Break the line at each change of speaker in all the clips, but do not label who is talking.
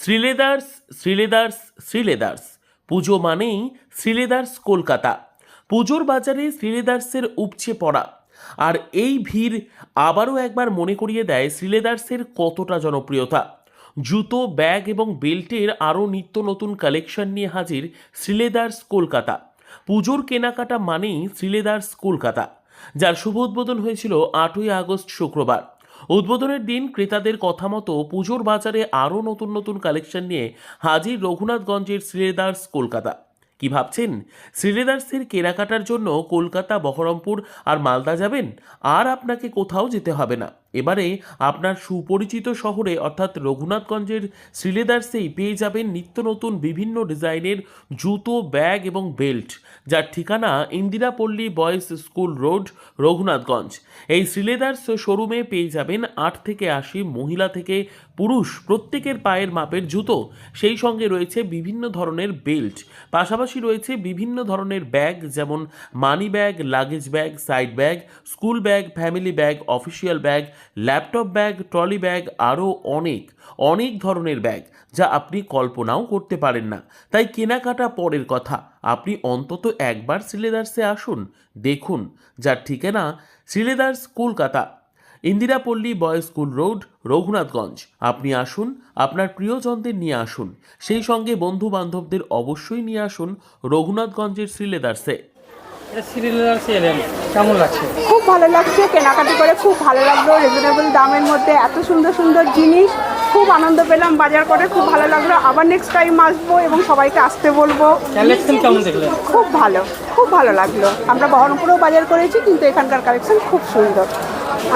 শ্রীলেদার্স শ্রীলেদার্স শ্রীলেদার্স। পুজো মানেই শ্রীলেদার্স কলকাতা। পুজোর বাজারে শ্রীলেদার্সের উপচে পড়া। আর এই ভিড় আবারও একবার মনে করিয়ে দেয় শ্রীলেদার্সের কতটা জনপ্রিয়তা। জুতো, ব্যাগ এবং বেল্টের আরও নিত্য নতুন কালেকশন নিয়ে হাজির শ্রীলেদার্স কলকাতা। পুজোর কেনাকাটা মানেই শ্রীলেদার্স কলকাতা, যার শুভ উদ্বোধন হয়েছিল আটই আগস্ট শুক্রবার। উদ্বোধনের দিন ক্রেতাদের কথা মতো পুজোর বাজারে আরও নতুন নতুন কালেকশন নিয়ে হাজির রঘুনাথগঞ্জের শ্রীলেদার্স কলকাতা। কি ভাবছেন? শ্রীলেদার্সের কেনাকাটার জন্য কলকাতা, বহরমপুর আর মালদা যাবেন? আর আপনাকে কোথাও যেতে হবে না। এবারে আপনার সুপরিচিত শহরে, অর্থাৎ রঘুনাথগঞ্জের শ্রীলেদার্সেই পেয়ে যাবেন নিত্য নতুন বিভিন্ন ডিজাইনের জুতো, ব্যাগ এবং বেল্ট, যার ঠিকানা Indirapalli boys school road, Raghunathganj. এই শ্রীলেদার্স শোরুমে পেয়ে যাবেন আট থেকে আশি মহিলা থেকে পুরুষ প্রত্যেকের পায়ের মাপের জুতো। সেই সঙ্গে রয়েছে বিভিন্ন ধরনের বেল্ট। পাশাপাশি রয়েছে বিভিন্ন ধরনের ব্যাগ, যেমন money bag, luggage bag, side bag, school bag, family bag, official bag laptop bag, trolley bag, আরও অনেক অনেক ধরনের ব্যাগ যা আপনি কল্পনাও করতে পারেন না। তাই কেনাকাটা পরের কথা, আপনি অন্তত একবার শ্রীলেদার্সে আসুন, দেখুন যার ঠিকানা Sree Leathers Kolkata. Indirapalli boys school road, Raghunathganj. আপনি আসুন, আপনার প্রিয়জনদের নিয়ে আসুন। সেই সঙ্গে বন্ধু বান্ধবদের অবশ্যই নিয়ে আসুন রঘুনাথগঞ্জের শ্রীলেদার্সে
কেমন লাগছে?
খুব ভালো লাগছে কেনাকাটি করে খুব ভালো লাগল রিজনেবল দামের মধ্যে এত সুন্দর সুন্দর জিনিস খুব আনন্দ পেলাম বাজার করে খুব ভালো লাগল। আবার নেক্সট টাইম আসব এবং সবাইকে আসতে বলব।
কালেকশন কেমন দেখলেন
খুব ভালো খুব ভালো লাগল। আমরা বহরমপুরেও বাজার করেছি কিন্তু এখানকার কালেকশন খুব সুন্দর।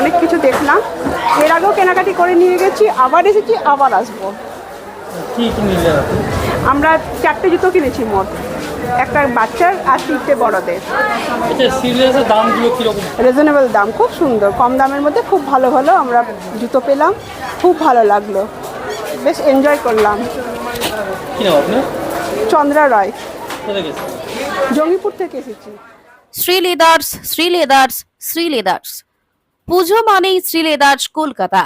অনেক কিছু দেখলাম। এর আগেও কেনাকাটি করে নিয়ে গেছি আবার এসেছি আবার আসব। আমরা চারটে জুতো কিনেছি মোট। একটা বাচ্চার আর তিনটে বড়দের।
আচ্ছা
রিজনেবল দাম খুব সুন্দর। কম দামের মধ্যে খুব ভালো ভালো আমরা জুতো পেলাম। খুব ভালো লাগল। বেশ এনজয় করলাম।
কী
চন্দ্রা রায়। জঙ্গিপুর থেকে এসেছি।
শ্রীলেদার্স শ্রীলেদার্স শ্রীলেদার্স পুজো মানেই শ্রীলেদার্স কলকাতা।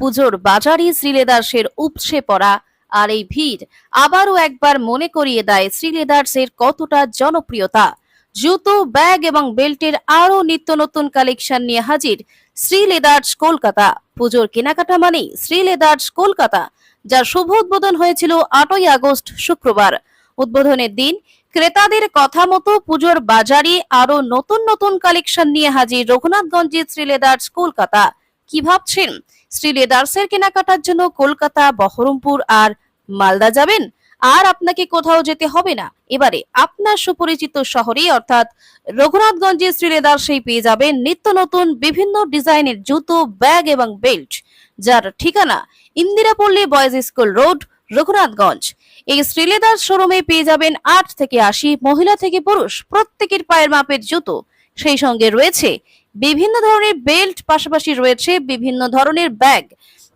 পুজোর বাজারই শ্রীলেদার্সের উপসে পড়া। আর এই ভিড় আবারও একবার মনে করিয়ে দেয় শ্রীলেদার্সের কতটা জনপ্রিয়তা। জুতো, ব্যাগ এবং বেল্টের আরও নিত্য নতুন কালেকশন নিয়ে হাজির শ্রীলেদার্স কলকাতা। পুজোর কেনাকাটা মানেই শ্রীলেদার্স কলকাতা, যার শুভ উদ্বোধন হয়েছিল আটই আগস্ট শুক্রবার। উদ্বোধনের দিন ক্রেতাদের কথা মতো পুজোর বাজারে আরও নতুন নতুন কালেকশন নিয়ে হাজির রঘুনাথগঞ্জের শ্রীলেদার্স কলকাতা। কি ভাবছেন? শ্রীলেদার্সের কেনাকাটার জন্য কলকাতা, বহরমপুর আর মালদা যাবেন? আর আপনাকে কোথাও যেতে হবে না। এবারে আপনার সুপরিচিত শহরে অর্থাৎ রঘুনাথগঞ্জে শ্রীলেদার্সেই পেয়ে যাবেন নিত্য নতুন বিভিন্ন ডিজাইনের জুতো, ব্যাগ এবং বেল্ট। যার ঠিকানা Indirapalli boys school road, Raghunathganj. এই শ্রীলেদার শোরুমে পেয়ে যাবেন আট থেকে আশি মহিলা থেকে পুরুষ। প্রত্যেকের পায়ের মাপের জুতো। সেই সঙ্গে রয়েছে বিভিন্ন ধরনের বেল্ট পাশাপাশি রয়েছে বিভিন্ন ধরনের ব্যাগ,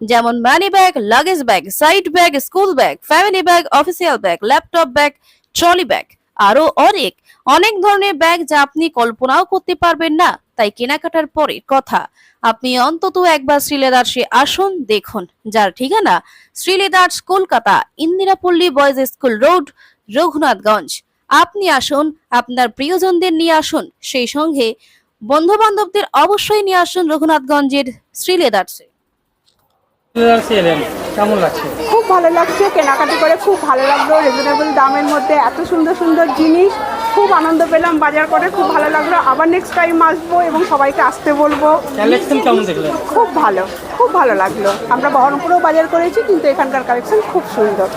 যেমন money bag, luggage bag, side bag, school bag, family bag, official bag, laptop bag, trolley bag, আরও অনেক অনেক ধরনের ব্যাগ যা আপনি কল্পনাও করতে পারবেন না। তাই কেনাকাটার পরে কথা, আপনি অন্তত একবার শ্রীলেদার্সে আসুন, দেখুন। যার ঠিকানা? Sree Leathers, Kolkata, Indirapalli boys school road, Raghunathganj. আপনি আসুন, আপনার প্রিয়জনদের নিয়ে আসুন। সেই সঙ্গে বন্ধু বান্ধবদের অবশ্যই নিয়ে আসুন রঘুনাথগঞ্জের
কেমন লাগছে?
খুব ভালো লাগছে কেনাকাটি করে খুব ভালো লাগল রিজনেবল দামের মধ্যে এত সুন্দর সুন্দর জিনিস খুব আনন্দ পেলাম বাজার করে খুব ভালো লাগল। আবার নেক্সট টাইম আসব এবং সবাইকে আসতে বলব।
কালেকশন কেমন দেখলেন?
খুব ভালো খুব ভালো লাগল। আমরা বহরমপুরেও বাজার করেছি কিন্তু এখানকার কালেকশন খুব সুন্দর।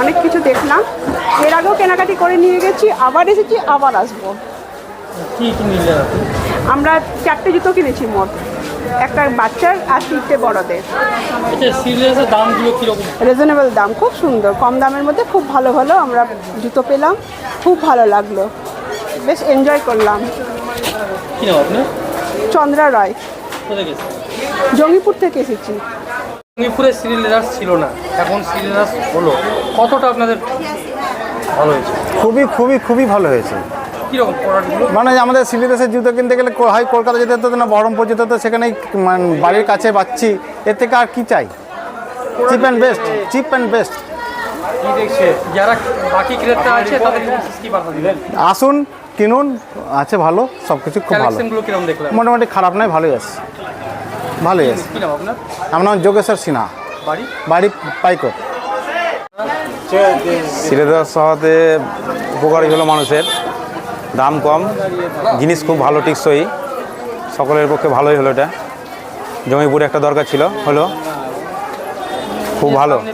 অনেক কিছু দেখলাম। এর আগেও কেনাকাটি করে নিয়ে গেছি আবার এসেছি আবার আসব।
কি কি
আমরা চারটে জুতো কিনেছি মোট। একটা বাচ্চার আর তিনটে বড়দের।
আচ্ছা
রিজনেবল দাম খুব সুন্দর। কম দামের মধ্যে খুব ভালো ভালো আমরা জুতো পেলাম। খুব ভালো লাগল। বেশ এনজয় করলাম।
কী নাম আপনি
চন্দ্রা রায়। জঙ্গিপুর থেকে এসেছি।
রঙিপুরে সিরিয়ালার্স ছিল না। এখন সিরিয়ালার্স হলো। কতটা আপনাদের ভালো হয়েছে?
খুবই খুবই খুবই ভালো হয়েছে।
কীরকম
মানে আমাদের সিলেবাসের জুতো কিনতে গেলে হয় কলকাতা যেতে হতো না বহরমপুর যেতে হতো সেখানেই মানে বাড়ির কাছে পাচ্ছি। এর থেকে আর কি চাই? Cheap and best cheap and best
যারা বাকি ক্রেতা আছে
আসুন কিনুন আছে ভালো সব কিছু খুব ভালো। মোটামুটি খারাপ নয় ভালোই আছে। ভালোই আছে।
আপনার?
আমার নাম যোগেশ্বর সিনহা।
বাড়ি?
বাড়ি পাইকর সিলেদার শহরে উপকারী হলো মানুষের। দাম কম জিনিস খুব ভালো টিকসই সকলের পক্ষে ভালোই হলো এটা। জমিপুরে একটা দরকার ছিল হলো। খুব ভালো।
সামনে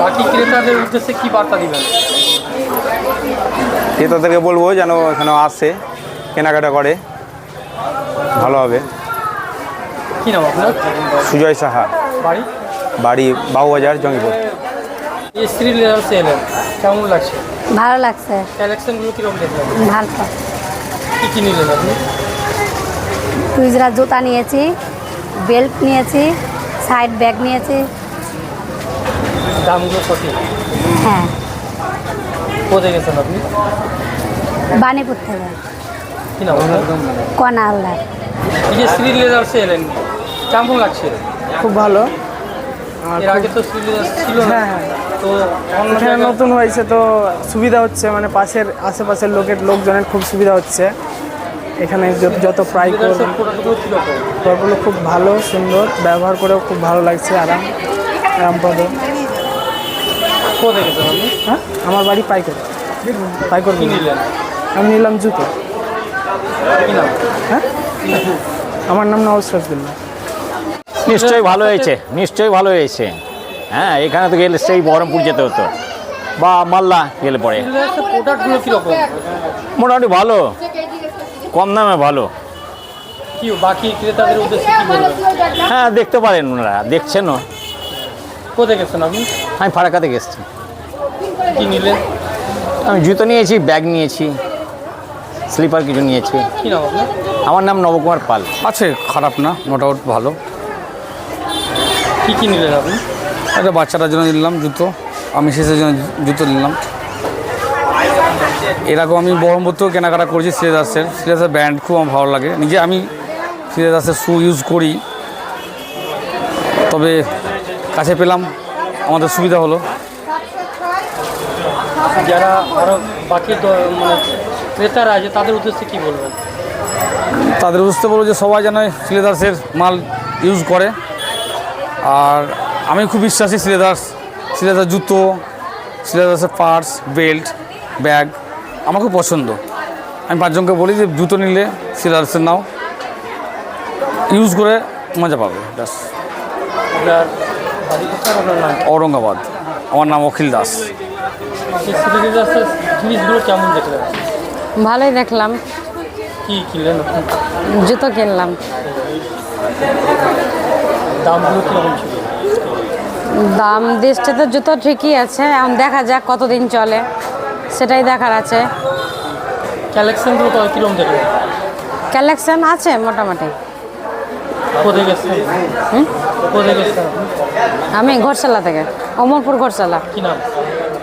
বাকি ক্রেতাদের উদ্দেশ্যে কি বার্তা দিবেন?
ক্রেতাদেরকে বলব যেন এখানে আসে কেনাকাটা করে। ভালো হবে।
কি নাম আপনার?
সুজয় সাহা।
বাড়ি?
বাড়ি বাবুবাজার জঙ্গিপুর
স্ত্রী কেমন লাগছে?
ভালো লাগছে।
কালেকশনগুলো কীরকম দেখলেন?
ভালো।
কি কি নিলেন আপনি?
টুইজরা জুতা নিয়েছি বেল্ট নিয়েছি সাইড ব্যাগ নিয়েছি।
দামগুলো সঠিক
হ্যাঁ।
কোথায় গেছেন আপনি?
বানিপুর থেকে।
কি নাম
কনা হালদার।
এই যে শ্রী লেদার্সে এলেন কেমন লাগছে?
খুব ভালো।
এর আগে তো শ্রী লেদার্স ছিল না।
হ্যাঁ হ্যাঁ।
তো
এখানে নতুন হয়েছে তো সুবিধা হচ্ছে মানে পাশের আশেপাশের লোকের লোকজনের খুব সুবিধা হচ্ছে। এখানে যত- যত প্রায়
প্রোডাক্টগুলো
খুব ভালো সুন্দর ব্যবহার করেও খুব ভালো লাগছে আরাম আরামপ্রদ।
কোথায়
হ্যাঁ? আমার বাড়ি পাইকর পাইকর আমি নিলাম জুতো। হ্যাঁ? আমার নাম নওয়াজ
নিশ্চয়ই ভালো হয়েছে নিশ্চয়ই ভালো হয়েছে। হ্যাঁ এখানে তো গেলে সেই বহরমপুর যেতে হতো। বা মাল্লা গেলে পরে।
প্রোডাক্টগুলো কীরকম
মোটামুটি ভালো কম দামে ভালো।
কি বাকি ক্রেতাদের উদ্দেশ্যে
হ্যাঁ দেখতে পারেন ওনারা দেখছেনও।
কোথায় গেছেন আপনি?
আমি ফারাক্কা থেকে এসেছি
কি নিলেন?
আমি জুতো নিয়েছি ব্যাগ নিয়েছি স্লিপার কিছু নিয়েছি। আমার নাম নবকুমার পাল।
আছে খারাপ না নো ডাউট ভালো।
কী কী নিলেন আপনি?
একটা বাচ্চাটার জন্য নিলাম জুতো আমি শেষের জন্য জুতো নিলাম। এরকম আমি বহরমপুর থেকেও কেনাকাটা করেছি সিলেদাসের সিলেদাসের ব্র্যান্ড খুব আমার ভালো লাগে। নিজে আমি সিলেদাসের শু ইউজ করি। তবে কাছে পেলাম আমাদের সুবিধা হলো।
যারা আরও বাকি মানে ক্রেতারা আছে তাদের উদ্দেশ্যে কি বলবেন?
তাদের বুঝতে বলব যে সবাই যেন সিলেদাসের মাল ইউজ করে। আর আমি খুব বিশ্বাসী সিলেদাস সিলেদাস জুতো সিলেদাসের পার্স বেল্ট ব্যাগ আমার খুব পছন্দ। আমি পাঁচজনকে বলি যে জুতো নিলে সিলেদাসের নাও। ইউজ করে মজা পাবে ব্যাস। ঔরঙ্গাবাদ আমার নাম অখিল দাস।
কেমন দেখলেন
ভালোই দেখলাম।
কি কিনলেন?
জুতো কিনলাম।
দামগুলো কীরকম ছিল?
দাম দৃষ্টিতে জুতো ঠিকই আছে এখন দেখা যাক কতদিন চলে সেটাই দেখার আছে।
কালেকশনগুলো তো কীরকম দেখলেন
কালেকশন আছে মোটামুটি।
কোথায় গেছেন
হুম?
কোথায় গেছেন
আমি ঘরসালা থেকে অমরপুর ঘরসালা
কি নাম?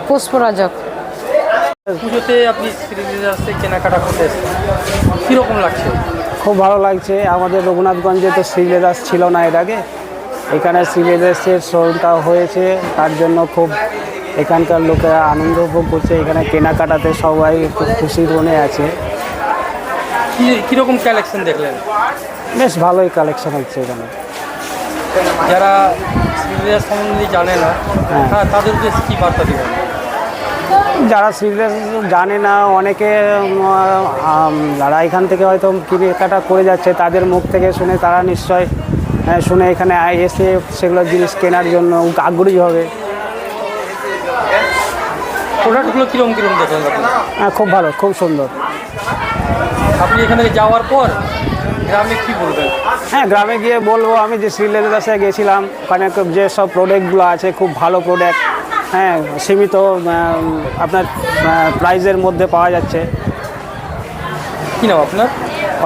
পুষ্পরাজক
পুজোতে আপনি সিলিন্ডার্সে কেনাকাটা করতে এসেছেন। কীরকম লাগছে?
খুব ভালো লাগছে। আমাদের রঘুনাথগঞ্জে তো শ্রীলেদাস ছিল না এর আগে। এখানে শ্রীলেদাসের শোরুমটা হয়েছে তার জন্য খুব এখানকার লোকেরা আনন্দ উপভোগ করছে। এখানে কেনাকাটাতে সবাই খুব খুশির মনে আছে।
কি কীরকম কালেকশন দেখলেন?
বেশ ভালোই কালেকশন হচ্ছে এখানে।
যারা সম্বন্ধে জানে না হ্যাঁ। তাদের উদ্দেশ্যে কী বার্তা দেবেন?
যারা সিরিয়াস জানে না অনেকে যারা এখান থেকে হয়তো কেনাকাটা করে যাচ্ছে তাদের মুখ থেকে শুনে তারা নিশ্চয় শুনে এখানে এসে সেগুলো জিনিস কেনার জন্য আগ্রহী হবে।
প্রোডাক্টগুলো কীরকম কীরকম দেখলেন
হ্যাঁ খুব ভালো খুব সুন্দর।
আপনি এখান থেকে যাওয়ার পর গ্রামে কি বলবেন?
হ্যাঁ গ্রামে গিয়ে বলব আমি যে শ্রীলেদের কাছে গেছিলাম ওখানে যে সব প্রোডাক্টগুলো আছে খুব ভালো প্রোডাক্ট হ্যাঁ সীমিত আপনার প্রাইজের মধ্যে পাওয়া যাচ্ছে।
কি নাম আপনার?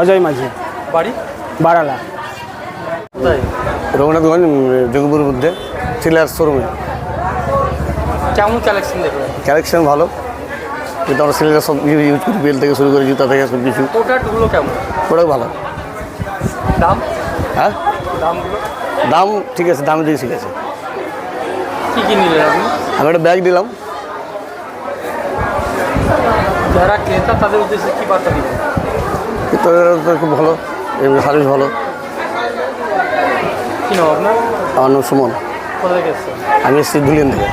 অজয় মাঝি।
বাড়ি?
বারালা।
কোথায়
রঘুনাথগঞ্জ জঙ্গিপুর মধ্যে সিলেদার শোরুমে
কেমন কালেকশন দেখলেন?
কালেকশন ভালো। কিন্তু আমরা সিলেদার সব ইউজ করি বেল থেকে শুরু করে জুতা থেকে সব কিছু।
প্রোডাক্টগুলো কেমন?
প্রোডাক্ট ভালো।
দাম?
হ্যাঁ?
দামগুলো?
দাম ঠিক আছে দাম দিয়ে ঠিক আছে।
কি কি নিলেন আপনি?
আমি একটা ব্যাগ দিলাম।
যারা ক্রেতা তাদের উদ্দেশ্যে কি বার্তা দিবেন?
তো খুব ভালো সার্ভিস ভালো।
কি নাম আপনার?
আমার নাম সুমন।
কোথা থেকে এসছেন
আমি এসেছি ধুলিয়ান থেকে।